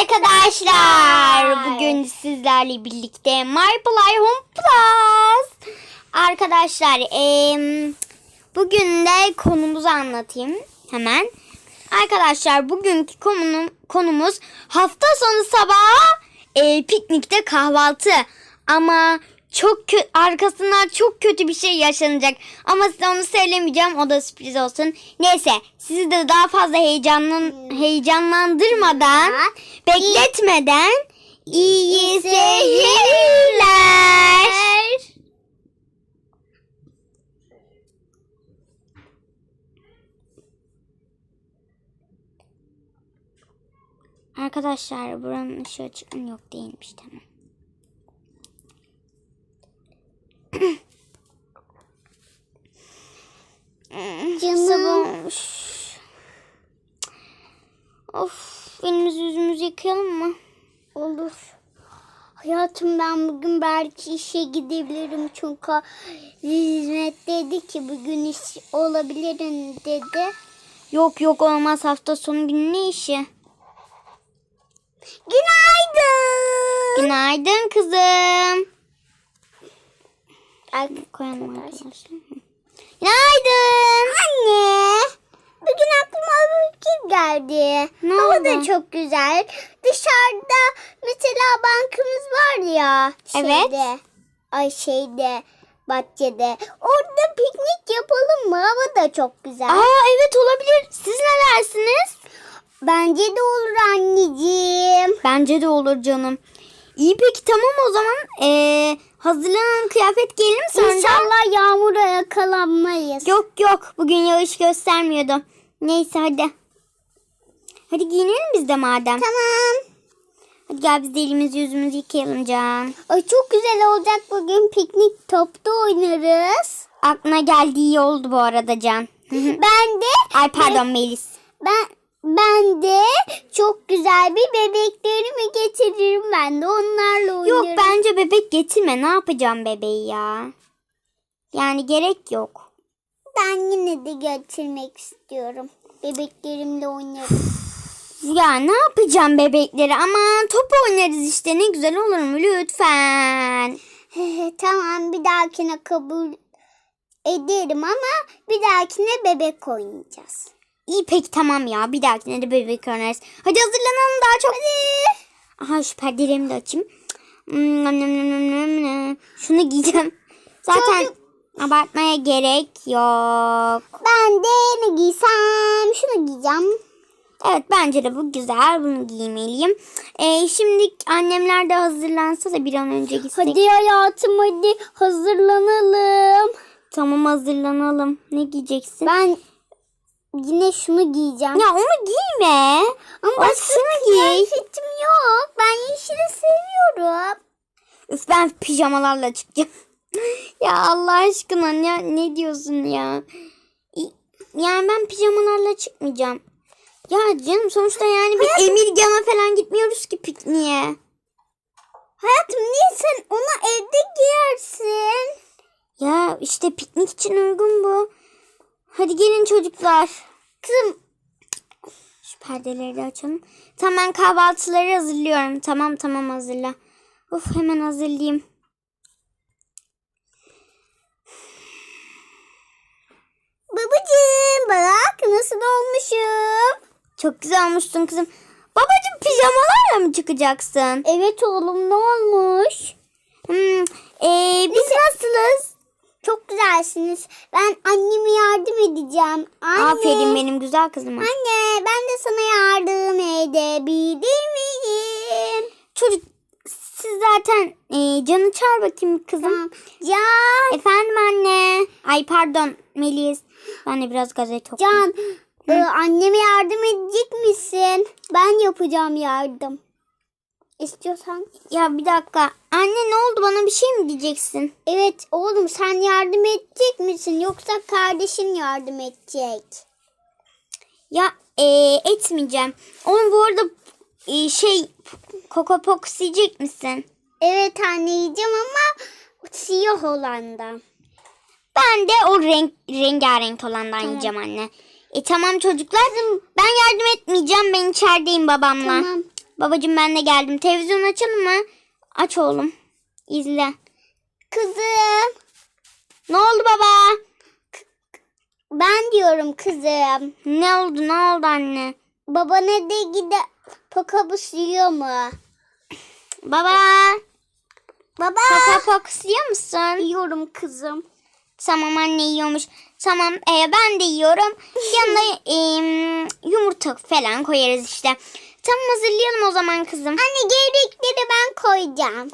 arkadaşlar. Bugün sizlerle birlikte My Play Home Plus. Arkadaşlar em, bugün de konumuzu anlatayım hemen. Arkadaşlar bugünkü konum, konumuz hafta sonu sabahı e, piknikte kahvaltı. Ama çok kö- arkasından çok kötü bir şey yaşanacak. Ama size onu söylemeyeceğim. O da sürpriz olsun. Neyse sizi de daha fazla heyecanlan heyecanlandırmadan, bekletmeden iyi seyirler. Arkadaşlar buranın ışığı açık mı? Yok değilmiş tamam. Canım. Sabah olmuş. Of elimizi yüzümüzü yıkayalım mı? Olur. Hayatım ben bugün belki işe gidebilirim çünkü hizmet dedi ki bugün iş olabilirim dedi. Yok yok olmaz hafta sonu günü ne işi? Günaydın. Günaydın kızım. Ay, Koyalım arkadaşlar. Günaydın. Anne. Bugün aklıma bir fikir geldi. Ne Hava oldu? da çok güzel. Dışarıda mesela bankımız var ya. Evet. Şeyde, ay şeyde bahçede. Orada piknik yapalım mı? Hava da çok güzel. Aa evet olabilir. Siz ne dersiniz? Bence de olur anneciğim. Bence de olur canım. İyi peki tamam o zaman. Ee, hazırlanan kıyafet giyelim sonra. İnşallah yağmura yakalanmayız. Yok yok bugün yağış göstermiyordu. Neyse hadi. Hadi giyinelim biz de madem. Tamam. Hadi gel biz de elimizi yüzümüzü yıkayalım Can. Ay çok güzel olacak bugün piknik topta oynarız. Aklına geldiği iyi oldu bu arada Can. ben de Ay pardon Melis. ben ben de çok güzel bir bebeklerimi getiririm ben de onlarla oynarım. Yok bence bebek getirme. Ne yapacağım bebeği ya? Yani gerek yok. Ben yine de getirmek istiyorum. Bebeklerimle oynarım. Ya ne yapacağım bebekleri? Aman top oynarız işte. Ne güzel olur mu lütfen? tamam bir dahakine kabul ederim ama bir dahakine bebek oynayacağız. İyi peki tamam ya. Bir dahakine de bebek oynarız. Hadi hazırlanalım daha çok. Aha şu perdelerimi de açayım. Hmm. Şunu giyeceğim. Zaten abartmaya gerek yok. Ben de ne giysem şunu giyeceğim. Evet bence de bu güzel. Bunu giymeliyim. Ee, şimdi annemler de hazırlansa da bir an önce gitsek. Hadi hayatım hadi hazırlanalım. Tamam hazırlanalım. Ne giyeceksin? Ben yine şunu giyeceğim. Ya onu giyme. Ama şunu giy. kıyafetim yok. Ben yeşili seviyorum. Üf ben pijamalarla çıkacağım. ya Allah aşkına ya ne diyorsun ya? Yani ben pijamalarla çıkmayacağım. Ya canım sonuçta yani bir Emirgan'a falan gitmiyoruz ki pikniğe. Hayatım niye sen onu evde giyersin? Ya işte piknik için uygun bu. Hadi gelin çocuklar. Kızım Şu perdeleri de açalım. Tamam ben kahvaltıları hazırlıyorum. Tamam tamam hazırla. Of hemen hazırlayayım. babacığım bak nasıl olmuşum. Çok güzel olmuşsun kızım. Babacığım pijamalarla mı çıkacaksın? Evet oğlum ne olmuş? Hmm, ee, biz nasılız? Çok güzelsiniz. Ben anneme yardım edeceğim. Anne. Aferin benim güzel kızıma. Anne ben de sana yardım edebilir miyim? Çocuk siz zaten ee, canı çağır bakayım kızım. Tamam. Can. Efendim anne. Ay pardon Melis. Ben de biraz gazete okuyayım. Can. e, anneme yardım edecek misin? Ben yapacağım yardım. İstiyorsan. Ya bir dakika. Anne ne oldu bana bir şey mi diyeceksin? Evet oğlum sen yardım edecek misin? Yoksa kardeşin yardım edecek. Ya ee, etmeyeceğim. Oğlum bu arada ee, şey Coco Pox yiyecek misin? Evet anne yiyeceğim ama siyah olandan. Ben de o renk rengarenk olandan yiyeceğim anne. E tamam çocuklar ben yardım etmeyeceğim ben içerideyim babamla. Tamam. Babacığım ben de geldim. Televizyon açalım mı? Aç oğlum. İzle. Kızım. Ne oldu baba? Ben diyorum kızım. Ne oldu ne oldu anne? Baba ne de gide pakabus yiyor mu? Baba. Baba. Fox yiyor musun? Yiyorum kızım. Tamam anne yiyormuş. Tamam e, ben de yiyorum. Yanına e, yumurta falan koyarız işte. Tamam hazırlayalım o zaman kızım. Anne gevrekleri ben koyacağım.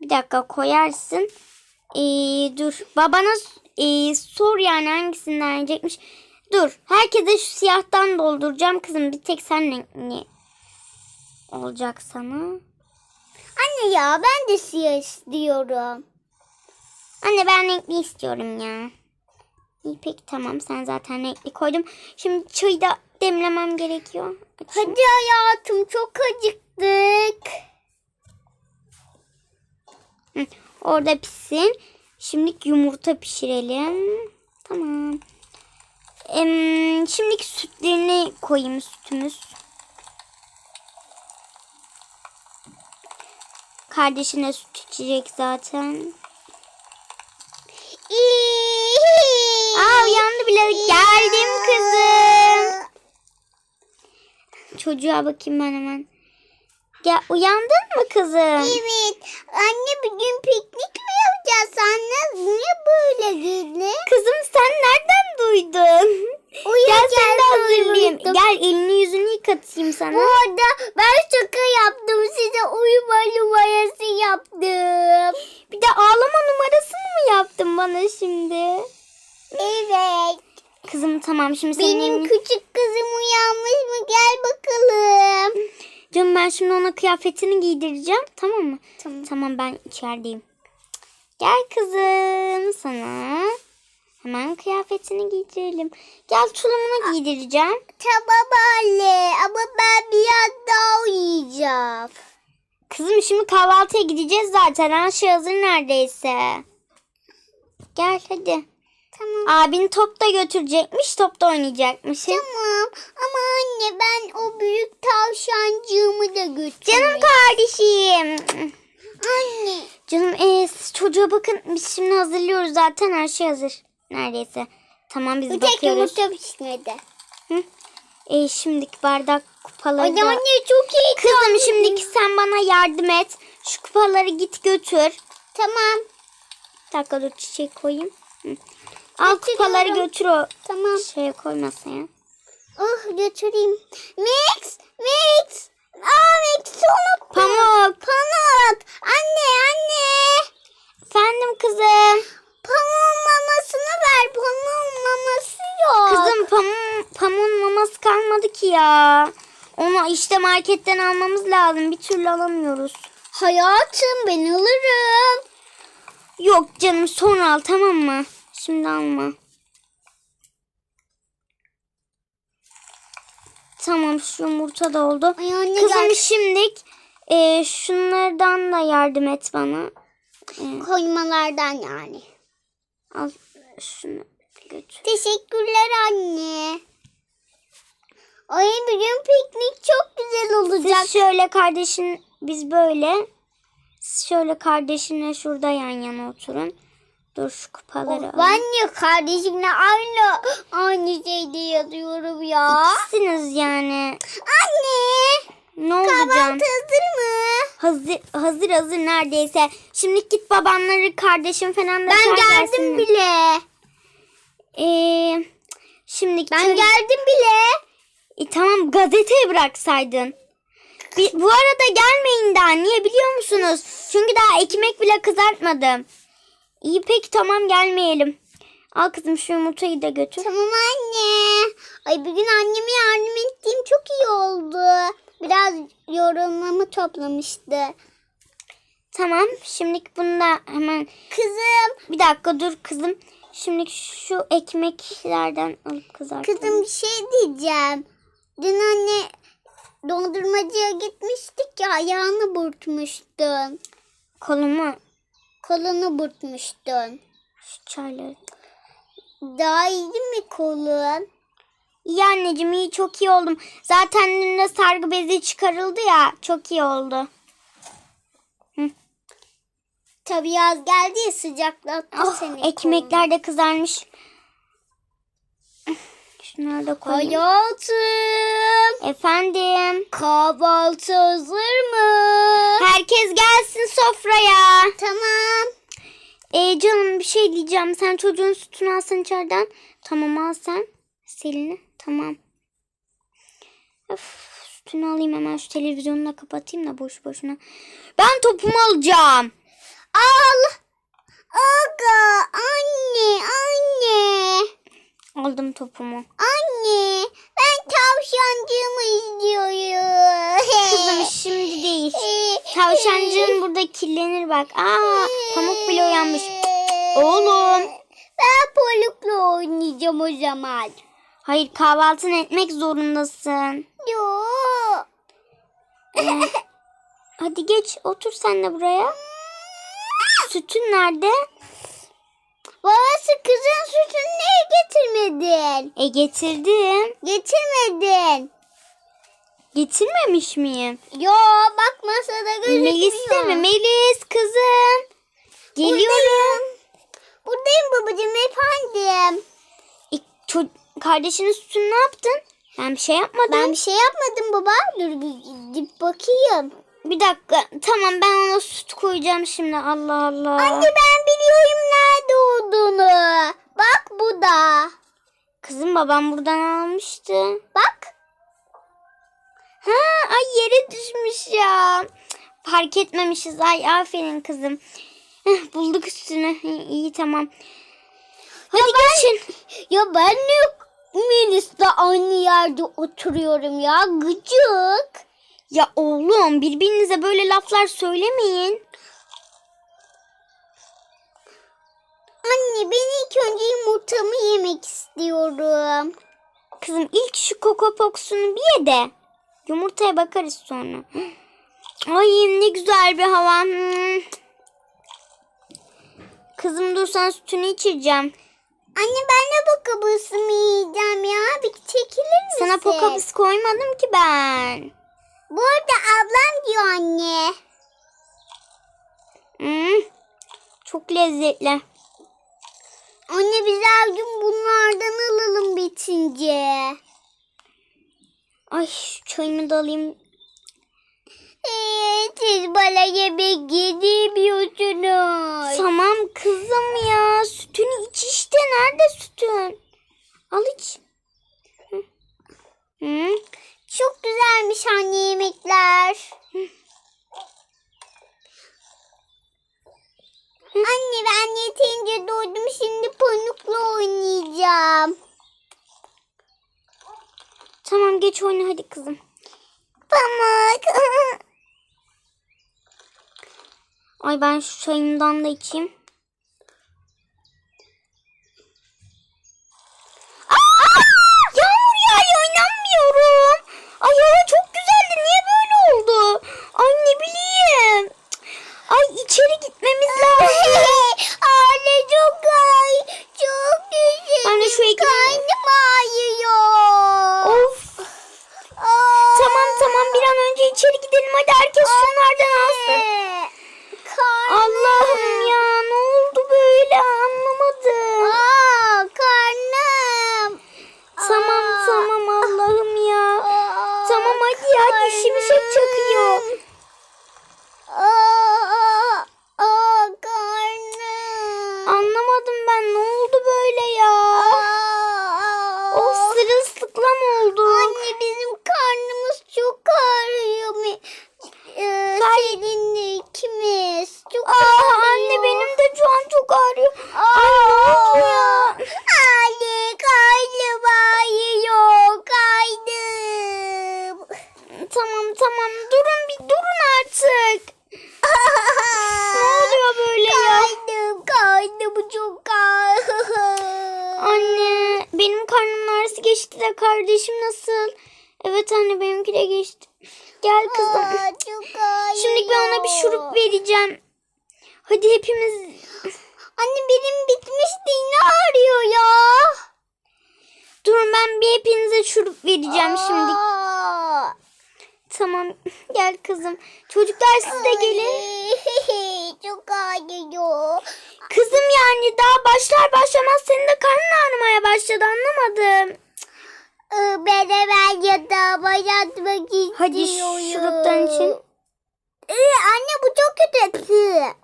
Bir dakika koyarsın. E, dur babana e, sor yani hangisinden yiyecekmiş. Dur herkese şu siyahtan dolduracağım kızım. Bir tek sen ne olacak sana? Anne ya ben de siyah istiyorum. Anne ben renkli istiyorum ya. İyi peki tamam sen zaten renkli koydum. Şimdi çayı da demlemem gerekiyor. Açayım. Hadi hayatım çok acıktık. Hı, Orada pişsin. Şimdi yumurta pişirelim. Tamam. Em, şimdiki sütlerini koyayım sütümüz. Kardeşine süt içecek zaten. Aa uyandı bile. Geldim kızım. Çocuğa bakayım ben hemen. Gel, uyandın mı kızım? Evet. Anne bugün piknik mi yapacağız? Anne niye böyle giydin? Kızım sen nereden duydun? Gel seni de hazırlayayım. uyudum. Gel elini yüzünü yıkatayım Bu sana. arada ben şaka yaptım. Size uyuma numarası yaptım. Bir de ağlama numarasını mı yaptın bana şimdi? Evet. Kızım tamam şimdi senin Benim küçük kızım uyanmış mı? Gel bakalım. Canım ben şimdi ona kıyafetini giydireceğim tamam mı? Tamam. Tamam ben içerideyim. Gel kızım sana. Hemen kıyafetini giydirelim. Gel tulumunu giydireceğim. Tamam anne ama ben biraz daha uyuyacağım. Kızım şimdi kahvaltıya gideceğiz zaten. Her şey hazır neredeyse. Gel hadi. Tamam. Abin top da götürecekmiş. Topta oynayacakmış. Tamam ama anne ben o büyük tavşancığımı da götüreyim. Canım kardeşim. Anne. Canım ee, siz çocuğa bakın. Biz şimdi hazırlıyoruz zaten. Her şey hazır. Neredeyse. Tamam biz Bu tek bakıyoruz. yumurta pişmedi. E, şimdiki bardak kupaları Ay da... anne çok iyi. Kızım şimdiki sen bana yardım et. Şu kupaları git götür. Tamam. Bir dakika dur çiçek koyayım. Al kupaları götür o Tamam. şeye koy masaya. Oh götüreyim. Mix. Mix. Aa Mix unuttum. Pamuk. Pamuk. Anne anne. Efendim kızım. Pamuğun mamasını ver. Pamuğun maması yok. Kızım pamuğun, pamuğun maması kalmadı ki ya. Onu işte marketten almamız lazım. Bir türlü alamıyoruz. Hayatım ben alırım. Yok canım sonra al tamam mı? Şimdi alma. Tamam şu yumurta da oldu. Ay anne Kızım gel. şimdilik e, şunlardan da yardım et bana. E, Koymalardan yani. al şunu götür. Teşekkürler anne. Ay bugün piknik çok güzel olacak. Siz şöyle kardeşin biz böyle. Siz şöyle kardeşinle şurada yan yana oturun. Dur şu kupaları al. Ben niye kardeşimle aynı aynı şeyde yazıyorum ya? İkisiniz yani. Anne Ne oldu kahvaltı can? hazır mı? Hazır hazır hazır neredeyse. Şimdi git babanları kardeşim falan da Ben geldim gelsinler. bile. Ee, şimdi Ben çay- geldim bile. E, tamam gazeteye bıraksaydın. Bu arada gelmeyin daha. Niye biliyor musunuz? Çünkü daha ekmek bile kızartmadım. İyi peki tamam gelmeyelim. Al kızım şu yumurtayı da götür. Tamam anne. Ay bugün anneme yardım ettiğim çok iyi oldu. Biraz yorulmamı toplamıştı. Tamam şimdilik bunu da hemen Kızım, bir dakika dur kızım. Şimdi şu ekmeklerden alıp kızartalım. kızım bir şey diyeceğim. Dün anne dondurmacıya gitmiştik ya ayağını burkmuştun. Kolumu Kolunu burkmuştun. şu çayları. Daha iyi mi kolun? İyi anneciğim iyi çok iyi oldum. Zaten dün de sargı bezi çıkarıldı ya. Çok iyi oldu. Tabii yaz geldi ya sıcaklattı Ah, seni. ekmekler de kızarmış. Şunları da koyayım. Hayatım. Efendim. Kahvaltı hazır mı? Herkes gelsin sofraya. Tamam. Ee, canım bir şey diyeceğim. Sen çocuğun sütünü alsan içeriden. Tamam al sen. Selin'i. Tamam. Öf, sütünü alayım hemen şu televizyonu da kapatayım da boş boşuna. Ben topumu alacağım. Al. Aga anne anne. Aldım topumu. Anne ben tavşancığımı izliyorum. Kızım şimdi değil. Tavşancığın burada kirlenir bak. Aa pamuk bile uyanmış. Oğlum. Ben polukla oynayacağım o zaman. Hayır kahvaltını etmek zorundasın. Yo. Ee, hadi geç otur sen de buraya. Sütün nerede? Babası niye getirmedin? E getirdim. Getirmedin. Getirmemiş miyim? Yo bak masada gözükmüyor. Melis de mi? Melis kızım. Geliyorum. Buradayım babacığım efendim. E, ço- kardeşinin sütünü ne yaptın? Ben bir şey yapmadım. Ben bir şey yapmadım baba. Dur bir gidip bakayım. Bir dakika. Tamam ben ona süt koyacağım şimdi. Allah Allah. Anne ben biliyorum nerede olduğunu. Bak bu da. Kızım babam buradan almıştı. Bak. Ha, ay yere düşmüş ya. Fark etmemişiz. Ay aferin kızım. Heh, bulduk üstünü. İyi, tamam. Hadi geçin. Ya ben de Melis'le aynı yerde oturuyorum ya. Gıcık. Ya oğlum birbirinize böyle laflar söylemeyin. Anne ben ilk önce yumurtamı yemek istiyorum. Kızım ilk şu Coco Pox'unu bir ye de. Yumurtaya bakarız sonra. Ay ne güzel bir hava. Kızım dur sana sütünü içireceğim. Anne ben de bu kabısımı yiyeceğim ya. Bir çekilir misin? Sana pokabıs koymadım ki ben. Bu arada ablam diyor anne. Hmm. Çok lezzetli. Anne biz her gün bunlardan alalım bitince. Ay çayımı da alayım. Ee, siz bana yemek yediriyorsunuz. Tamam kızım ya. Sütünü iç işte. Nerede sütün? Al iç. Hı. Hı. Çok güzelmiş anne yemekler. Anne ben yeterince doydum şimdi panukla oynayacağım. Tamam geç oyna hadi kızım. Pamuk. Ay ben şu çayımdan da içeyim. Aa! Yağmur yağıyor inanmıyorum. Ay hava çok güzeldi. Niye böyle oldu? Ay ne bileyim. Ay içeri gitmemiz lazım. Anne çok ay. Çok güzel. Ben de şu ekmeği- Karnım ağrıyor. Of. Aa. Tamam tamam bir an önce içeri gidelim. Hadi herkes şunlardan alsın. Anne, Karnım. Allah'ım ya ne oldu böyle anlamadım. Aa, karnım. Tamam Aa. tamam Allah'ım ya. Aa, Tamam hadi ya dişimi şey çakıyor. Aa, aa, karnım. Anlamadım ben ne oldu böyle ya? Aa, Of sırılsıklam oldu. Anne bizim karnımız çok ağrıyor. Mi? Ee, Seninle ikimiz. Çok Aa ağrıyor. anne benim de şu an çok ağrıyor. Aa, Ay ne oldu ya? Anne karnım ağrıyor. Karnım. Tamam tamam durun bir durun artık. Ne oluyor böyle ya? Karnım, karnım çok ağrıyor. Anne benim karnımın ağrısı geçti de kardeşim nasıl? Evet anne benimki de geçti. Gel kızım. Aa, çok ağrıyor. Şimdi ben ona bir şurup vereceğim. Hadi hepimiz. Anne benim bitmişti yine ağrıyor ya. Durun ben bir hepinize şurup vereceğim şimdi. Aa. Tamam gel kızım. Çocuklar siz de gelin. Çok ağrıyor. Kızım yani daha başlar başlamaz senin de karnın ağrımaya başladı anlamadım. Ee, Ben hemen yatağa yatmak istiyorum. Hadi şuruptan için. Ee, anne bu çok kötü.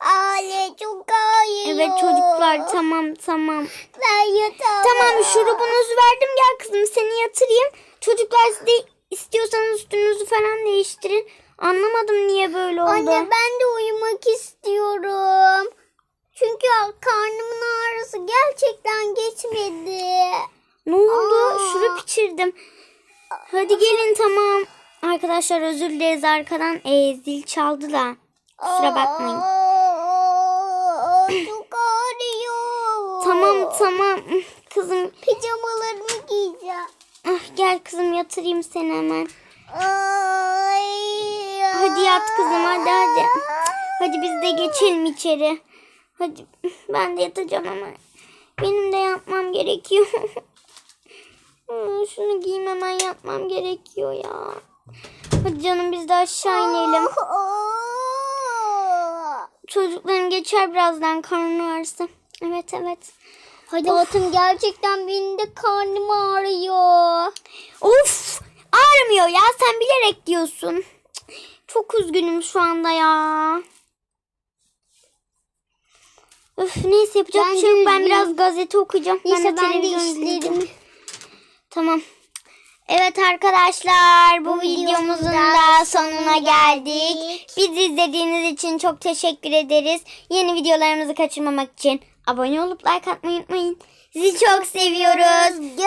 Anne çok ağrıyor. Evet çocuklar tamam tamam. Ben yatağa. Tamam şurubunuzu verdim gel kızım seni yatırayım. Çocuklar siz de istiyorsanız üstünüzü falan değiştirin. Anlamadım niye böyle oldu. Anne ben de uyumak istiyorum. Çünkü karnımın ağrısı gerçekten geçmedi. Ne oldu? Aa. Şurup içirdim. Hadi gelin tamam. Arkadaşlar özür dileriz arkadan e, zil çaldı da. Kusura bakmayın. Çok ağrıyor. Tamam tamam. Kızım Pijamalarımı giyeceğim. ah, gel kızım yatırayım seni hemen. Ay, Hadi yat kızım hadi hadi. Hadi biz de geçelim içeri. Hadi ben de yatacağım ama benim de yatmam gerekiyor. Şunu giyeyim hemen yatmam gerekiyor ya. Hadi canım biz de aşağı inelim. Aa. Çocukların geçer birazdan karnı ağrısı. Evet evet. Hadi Batım gerçekten benim de karnım ağrıyor. Of ağrımıyor ya sen bilerek diyorsun. Çok üzgünüm şu anda ya. Öf neyse yapacak Ben bir de şey yok. Ben biraz gazete okuyacağım. Neyse ben de televizyon izleyeceğim. işlerim. Tamam. Evet arkadaşlar bu videomuzun da sonuna geldik. Bizi izlediğiniz için çok teşekkür ederiz. Yeni videolarımızı kaçırmamak için abone olup like atmayı unutmayın. Sizi çok seviyoruz.